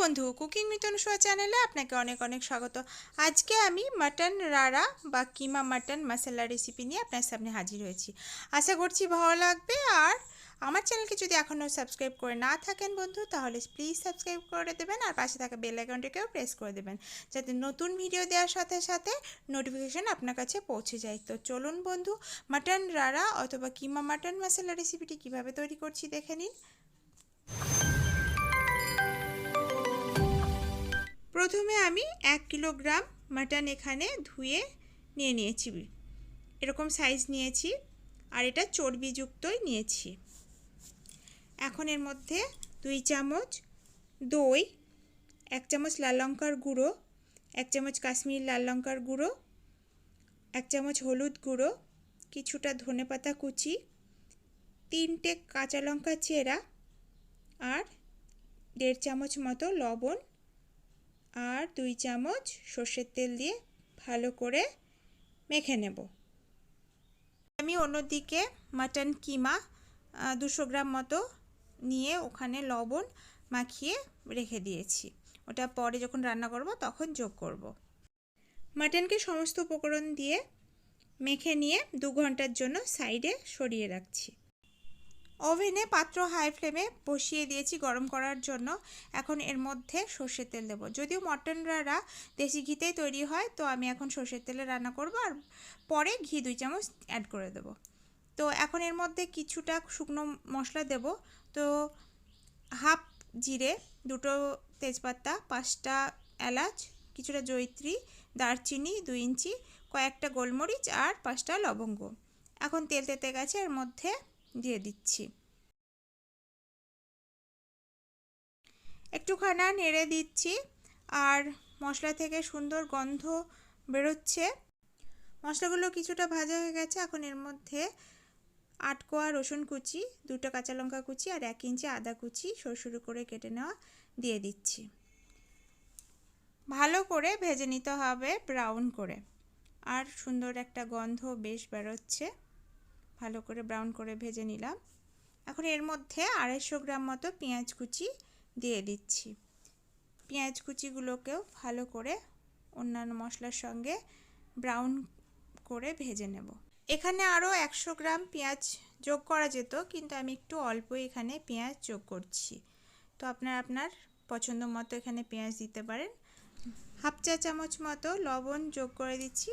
বন্ধু, cooking মিতন show চ্যানেলে আপনাকে অনেক অনেক স্বাগত। আজকে আমি মাটন রাড়া বা কিমা মাটন মশলা রেসিপি নিয়ে আপনার সামনে হাজির হয়েছি। আশা করছি ভালো লাগবে। আর আমার চ্যানেলকে যদি এখনও সাবস্ক্রাইব করে না থাকেন বন্ধু, তাহলে প্লিজ সাবস্ক্রাইব করে দেবেন আর পাশে থাকা বেল আইকনটিকেও প্রেস করে দেবেন, যাতে নতুন ভিডিও দেওয়ার সাথে সাথে নোটিফিকেশান আপনার কাছে পৌঁছে যায়। তো চলুন বন্ধু, মাটন রাড়া অথবা কিমা মাটন মশলা রেসিপিটি কীভাবে তৈরি করছি দেখে নিন। প্রথমে আমি এক কিলোগ্রাম মাটন এখানে ধুয়ে নিয়ে নিয়েছি। এরকম সাইজ নিয়েছি আর এটা চর্বিযুক্তই নিয়েছি। এখন এর মধ্যে দুই চামচ দই, এক চামচ লাল লঙ্কার গুঁড়ো, এক চামচ কাশ্মীর লাল লঙ্কার গুঁড়ো, এক চামচ হলুদ গুঁড়ো, কিছুটা ধনেপাতা কুচি, তিনটে কাঁচা লঙ্কা চেরা আর দেড় চামচ মতো লবণ আর দুই চামচ সর্ষের তেল দিয়ে ভালো করে মেখে নেব। আমি অন্যদিকে মাটন কিমা দুশো গ্রাম মতো নিয়ে ওখানে লবণ মাখিয়ে রেখে দিয়েছি। ওটা পরে যখন রান্না করব তখন যোগ করব। মাটনকে সমস্ত উপকরণ দিয়ে মেখে নিয়ে দু ঘণ্টার জন্য সাইডে সরিয়ে রাখছি। ওভেনে পাত্র হাই ফ্লেমে বসিয়ে দিয়েছি গরম করার জন্য। এখন এর মধ্যে সর্ষের তেল দেবো। যদিও মটন রাড়া দেশি ঘিতেই তৈরি হয়, তো আমি এখন সর্ষের তেলে রান্না করব আর পরে ঘি দুই চামচ অ্যাড করে দেব। তো এখন এর মধ্যে কিছুটা শুকনো মশলা দেব। তো হাফ জিরে, দুটো তেজপাতা, পাঁচটা এলাচ, কিছুটা জৈত্রী দারচিনি দুই ইঞ্চি, কয়েকটা গোলমরিচ আর পাঁচটা লবঙ্গ। এখন তেল তেতে গেছে, এর মধ্যে দিয়ে দিচ্ছি। একটুখানা নেড়ে দিচ্ছি আর মশলা থেকে সুন্দর গন্ধ বেরোচ্ছে। মশলাগুলো কিছুটা ভাজা হয়ে গেছে, এখন এর মধ্যে আটকোয়া রসুন কুচি, দুটো কাঁচা লঙ্কা কুচি আর এক ইঞ্চি আদা কুচি সরু সরু করে কেটে নেওয়া দিয়ে দিচ্ছি। ভালো করে ভেজে নিতে হবে, ব্রাউন করে। আর সুন্দর একটা গন্ধ বেশ বেরোচ্ছে। ভালো করে ব্রাউন করে ভেজে নিলাম। এখন এর মধ্যে আড়াইশো গ্রাম মতো পেঁয়াজ কুচি দিয়ে দিচ্ছি। পেঁয়াজ কুচিগুলোকেও ভালো করে অন্যান্য মশলার সঙ্গে ব্রাউন করে ভেজে নেব। এখানে আরও একশো গ্রাম পেঁয়াজ যোগ করা যেত, কিন্তু আমি একটু অল্প এখানে পেঁয়াজ যোগ করছি। তো আপনার আপনার পছন্দ মতো এখানে পেঁয়াজ দিতে পারেন। হাফ চা চামচ মতো লবণ যোগ করে দিচ্ছি।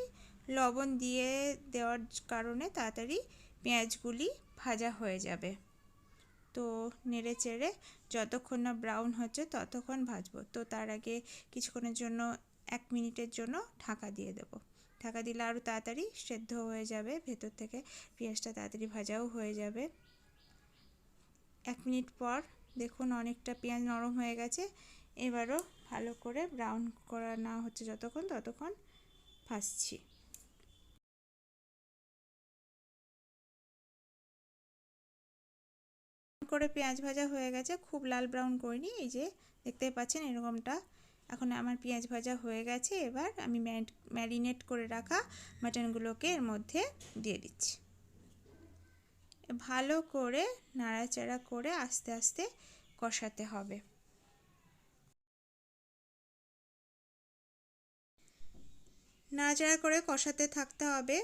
লবণ দিয়ে দেওয়ার কারণে তাড়াতাড়ি পেঁয়াজগুলি ভাজা হয়ে যাবে। তো নেড়ে চেড়ে যতক্ষণ না ব্রাউন হচ্ছে ততক্ষণ ভাজবো। তো তার আগে কিছুক্ষণের জন্য, এক মিনিটের জন্য ঢাকা দিয়ে দেবো। ঢাকা দিলে আরও তাড়াতাড়ি সেদ্ধ হয়ে যাবে, ভেতর থেকে পেঁয়াজটা তাড়াতাড়ি ভাজাও হয়ে যাবে। এক মিনিট পর দেখুন অনেকটা পেঁয়াজ নরম হয়ে গেছে। এবারও ভালো করে ব্রাউন করা না হচ্ছে যতক্ষণ, ততক্ষণ ভাজছি। করে পেঁয়াজ ভাজা হয়ে গেছে। খুব লাল ব্রাউন করিনি, এই যে দেখতে পাচ্ছেন এরকমটা। এখন আমার পেঁয়াজ ভাজা হয়ে গেছে, এবার আমি ম্যারিনেট করে রাখা মাটনগুলোকে এর মধ্যে দিয়ে দিচ্ছি। ভালো করে নাড়াচাড়া করে আস্তে আস্তে কষাতে হবে। নাড়াচাড়া করে কষাতে থাকতে হবে।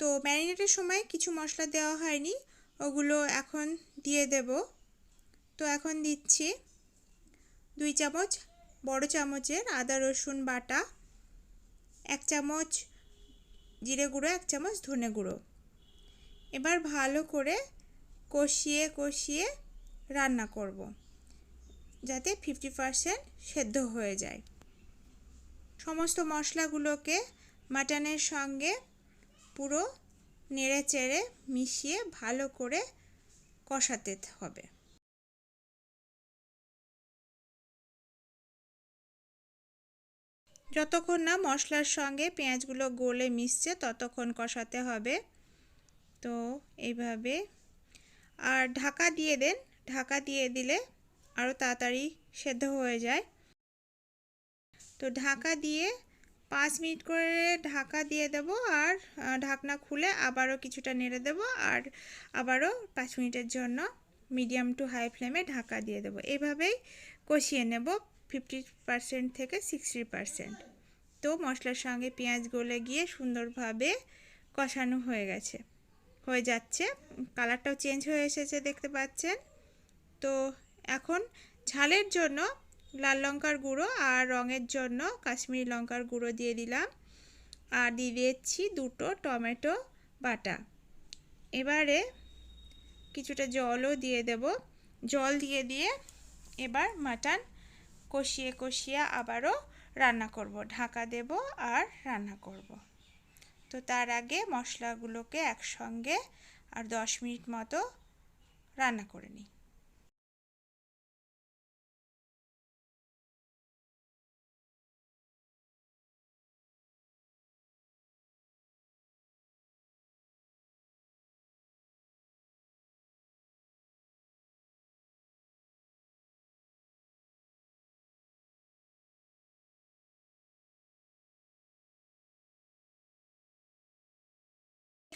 তো ম্যারিনেটের সময় কিছু মশলা দেওয়া হয়নি। ওগুলো এখন দিয়ে দেব। তো এখন দিচ্ছি দুই চামচ বড় চামচের আদা, রসুন বাটা, এক চামচ জিরে গুঁড়ো, এক চামচ ধনে গুঁড়ো। এবার ভালো করে কষিয়ে কষিয়ে রান্না করব যাতে ফিফটি পারসেন্ট সেদ্ধ হয়ে যায়। সমস্ত মশলাগুলোকে মাটনের সঙ্গে পুরো নেড়ে চেড়ে মিশিয়ে ভালো করে কষাতে হবে। যতক্ষণ না মশলার সঙ্গে পেঁয়াজগুলো গলে মিশছে, ততক্ষণ কষাতে হবে। তো এইভাবে। আর ঢাকা দিয়ে দেন। ঢাকা দিয়ে দিলে আরও তাড়াতাড়ি সেদ্ধ হয়ে যায়। তো ঢাকা দিয়ে পাঁচ মিনিট করে ঢাকা দিয়ে দেব আর ঢাকনা খুলে আবারও কিছুটা নেড়ে দেব আর আবারও পাঁচ মিনিটের জন্য মিডিয়াম টু হাই ফ্লেমে ঢাকা দিয়ে দেবো। এইভাবেই কষিয়ে নেব ফিফটি পারসেন্ট থেকে সিক্সটি পারসেন্ট তো মশলার সঙ্গে পেঁয়াজ গলে গিয়ে সুন্দরভাবে কষানো হয়ে গেছে। হয়ে যাচ্ছে। কালারটাও চেঞ্জ হয়ে এসেছে দেখতে পাচ্ছেন। তো এখন ঝালের জন্য লাল লঙ্কার গুঁড়ো আর রঙের জন্য কাশ্মীরি লঙ্কার গুঁড়ো দিয়ে দিলাম। আর দিয়ে দুটো টমেটো বাটা। এবারে কিছুটা জলও দিয়ে দেব। জল দিয়ে দিয়ে এবার মাটন কষিয়ে কষিয়ে আবারও রান্না করব। ঢাকা দেব আর রান্না করব। তো তার আগে মশলাগুলোকে একসঙ্গে আর দশ মিনিট মতো রান্না করে নিই।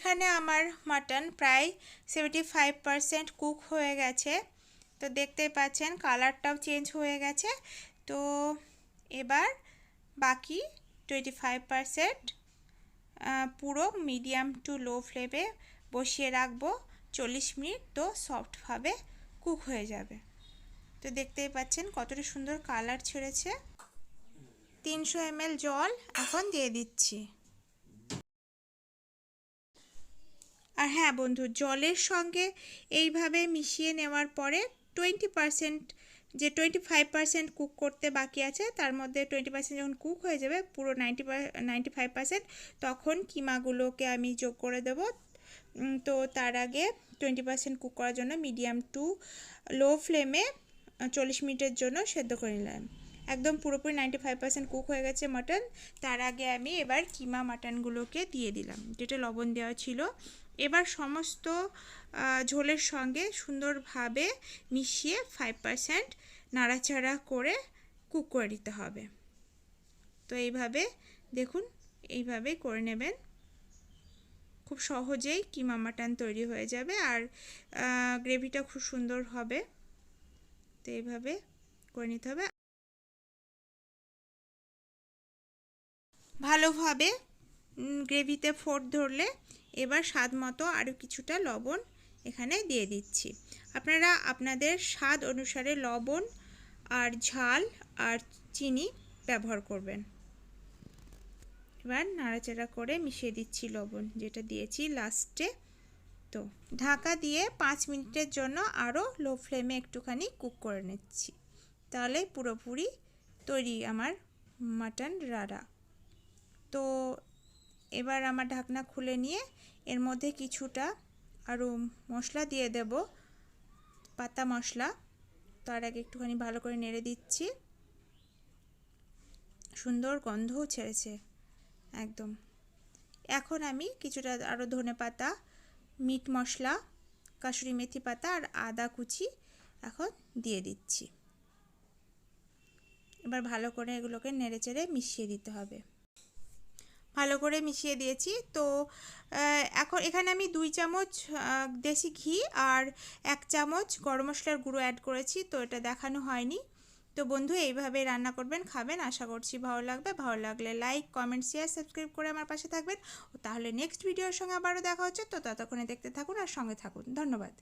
এখানে আমার মাটন প্রায় সেভেন্টি ফাইভ পারসেন্ট কুক হয়ে গেছে। তো দেখতে পাচ্ছেন কালারটাও চেঞ্জ হয়ে গেছে। তো এবার বাকি টোয়েন্টি ফাইভ পারসেন্ট পুরো মিডিয়াম টু লো ফ্লেমে বসিয়ে রাখব। চল্লিশ মিনিট তো সফটভাবে কুক হয়ে যাবে। তো দেখতেই পাচ্ছেন কতটা সুন্দর কালার ছেড়েছে। তিনশো এমএল জল এখন দিয়ে দিচ্ছি। আর হ্যাঁ বন্ধু, জলের সঙ্গে এইভাবে মিশিয়ে নেওয়ার পরে টোয়েন্টি পারসেন্ট যে টোয়েন্টি ফাইভ পারসেন্ট কুক করতে বাকি আছে, তার মধ্যে টোয়েন্টি পার্সেন্ট যখন কুক হয়ে যাবে, পুরো নাইনটি নাইনটি ফাইভ পার্সেন্ট তখন কিমাগুলোকে আমি যোগ করে দেব। তো তার আগে টোয়েন্টি পার্সেন্ট কুক করার জন্য মিডিয়াম টু লো ফ্লেমে চল্লিশ মিনিটের জন্য সেদ্ধ করে নিলাম। একদম পুরোপুরি নাইনটি ফাইভ পার্সেন্ট কুক হয়ে গেছে মাটন তার আগে আমি এবার কিমা মাটনগুলোকে দিয়ে দিলাম, যেটা লবণ দেওয়া ছিল। এবার সমস্ত ঝোলের সঙ্গে সুন্দরভাবে মিশিয়ে ফাইভ পারসেন্ট নাড়াচাড়া করে কুক করে দিতে হবে। তো এইভাবে দেখুন, এইভাবে করে নেবেন। খুব সহজেই কিমা মাটন তৈরি হয়ে যাবে আর গ্রেভিটা খুব সুন্দর হবে। তো এইভাবে করে নিতে হবে। ভালোভাবে গ্রেভিতে ফোট ধরলে এবার স্বাদ মতো আরও কিছুটা লবণ এখানে দিয়ে দিচ্ছি। আপনারা আপনাদের স্বাদ অনুসারে লবণ আর ঝাল আর চিনি ব্যবহার করবেন। এবার নাড়াচাড়া করে মিশিয়ে দিচ্ছি লবণ, যেটা দিয়েছি লাস্টে। তো ঢাকা দিয়ে পাঁচ মিনিটের জন্য আরও লো ফ্লেমে একটুখানি কুক করে নিচ্ছি। তাহলে পুরোপুরি তৈরি আমার মাটন রাড়া। তো এবার আমার ঢাকনা খুলে নিয়ে এর মধ্যে কিছুটা আরও মশলা দিয়ে দেব, পাতা মশলা। তার আগে একটুখানি ভালো করে নেড়ে দিচ্ছি। সুন্দর গন্ধও ছেড়েছে, একদম। এখন আমি কিছুটা আরও ধনে পাতা, মিট মশলা কাসুরি মেথি পাতা আর আদা কুচি এখন দিয়ে দিচ্ছি। এবার ভালো করে এগুলোকে নেড়ে চেড়ে মিশিয়ে দিতে হবে। ভালো করে মিশিয়ে দিয়েছি। তো এখন এখানে আমি দুই চামচ দেশি ঘি আর এক চামচ গরম মশলার গুঁড়ো অ্যাড করেছি। তো এটা দেখানো হয়নি। তো বন্ধু, এইভাবে রান্না করবেন, খাবেন। আশা করছি ভালো লাগবে। ভালো লাগলে লাইক কমেন্ট শেয়ার সাবস্ক্রাইব করে আমার পাশে থাকবেন। তাহলে নেক্সট ভিডিওর সঙ্গে আবারও দেখা হচ্ছে। তো ততক্ষণে দেখতে থাকুন আর সঙ্গে থাকুন। ধন্যবাদ।